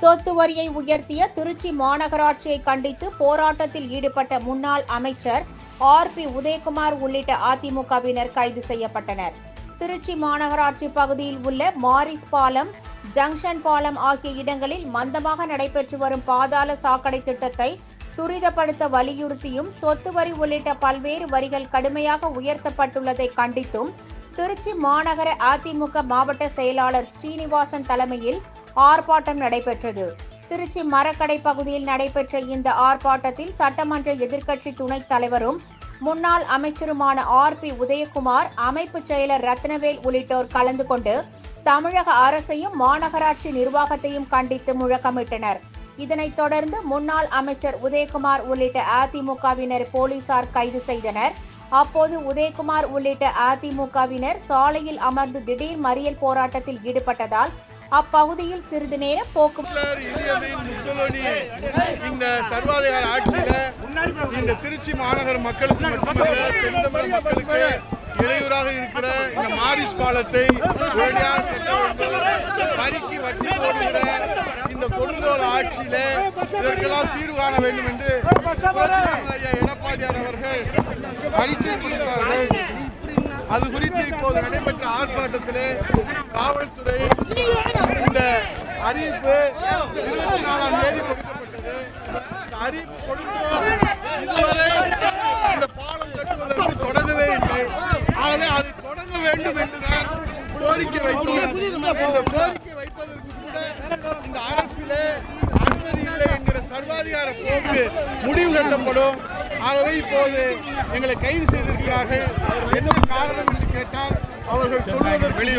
சொத்து வரியை உயர்த்திய திருச்சி மாநகராட்சியை கண்டித்து போராட்டத்தில் ஈடுபட்ட முன்னாள் அமைச்சர் ஆர் பி உதயகுமார் உள்ளிட்ட அதிமுகவினர் கைது செய்யப்பட்டனர். திருச்சி மாநகராட்சி பகுதியில் உள்ள மாரிஸ் பாலம் ஜங்ஷன் பாலம் ஆகிய இடங்களில் மந்தமாக நடைபெற்று வரும் பாதாள சாக்கடை திட்டத்தை துரிதப்படுத்த வலியுறுத்தியும் சொத்து வரி உள்ளிட்ட பல்வேறு வரிகள் கடுமையாக உயர்த்தப்பட்டுள்ளதை கண்டித்தும் திருச்சி மாநகர அதிமுக மாவட்ட செயலாளர் ஸ்ரீனிவாசன் தலைமையில் ஆர்ப்பாட்டம் நடைபெற்றது. திருச்சி மரக்கடை பகுதியில் நடைபெற்ற இந்த ஆர்ப்பாட்டத்தில் சட்டமன்ற எதிர்க்கட்சி துணைத் தலைவரும் முன்னாள் அமைச்சருமான ஆர். பி. உதயகுமார் அமைப்பு செயலர் ரத்னவேல் உள்ளிட்டோர் கலந்து கொண்டு தமிழக அரசையும் மாநகராட்சி நிர்வாகத்தையும் கண்டித்து முழக்கமிட்டனர். இதனைத் தொடர்ந்து முன்னாள் அமைச்சர் உதயகுமார் உள்ளிட்ட அதிமுகவினர் போலீசார் கைது செய்தனர். அப்போது உதயகுமார் உள்ளிட்ட அதிமுகவினர் சாலையில் அமர்ந்து திடீர் மறியல் போராட்டத்தில் ஈடுபட்டதால் அப்பகுதியில் சிறிது நேரம் போக்கு இந்த சர்வாதிகார ஆட்சியில இந்த திருச்சி மாநகர மக்களுக்கு மட்டுமல்ல மக்களுக்கு இடையூறாக இருக்கிற இந்த மாரிஸ் பாலத்தை உடனடியாக வரிக்கு வட்டி போடுகிற இந்த கொடுங்கோல் ஆட்சியில இதற்கெல்லாம் தீர்வு காண வேண்டும் என்று எடப்பாடியார் அவர்கள் அறிக்கை கொடுத்தார்கள். அது குறித்து இப்போது நடைபெற்ற ஆர்ப்பாட்டத்திலே காவல்துறை அறிவிப்பு இருபத்தி நாலாம் தேதி கொடுக்கப்பட்டது இந்த அறிவிப்பு கொடுத்தோம். இதுவரை இந்த பாலம் கட்டுவதற்கு தொடங்கவே இல்லை. ஆகவே அது தொடங்க வேண்டும் என்று நான் கோரிக்கை வைத்தோம். இந்த கோரிக்கை வைப்பதற்கு கூட இந்த அரசிலே அனுமதி இல்லை என்கிற சர்வாதிகார போக்கு முடிவு கட்டப்படும். ஆகவே இப்போது எங்களை கைது செய்திருக்கிறார்கள். என்ன காரணம் என்று கேட்டால் அவர்கள் சொல்வதற்கு வெளியே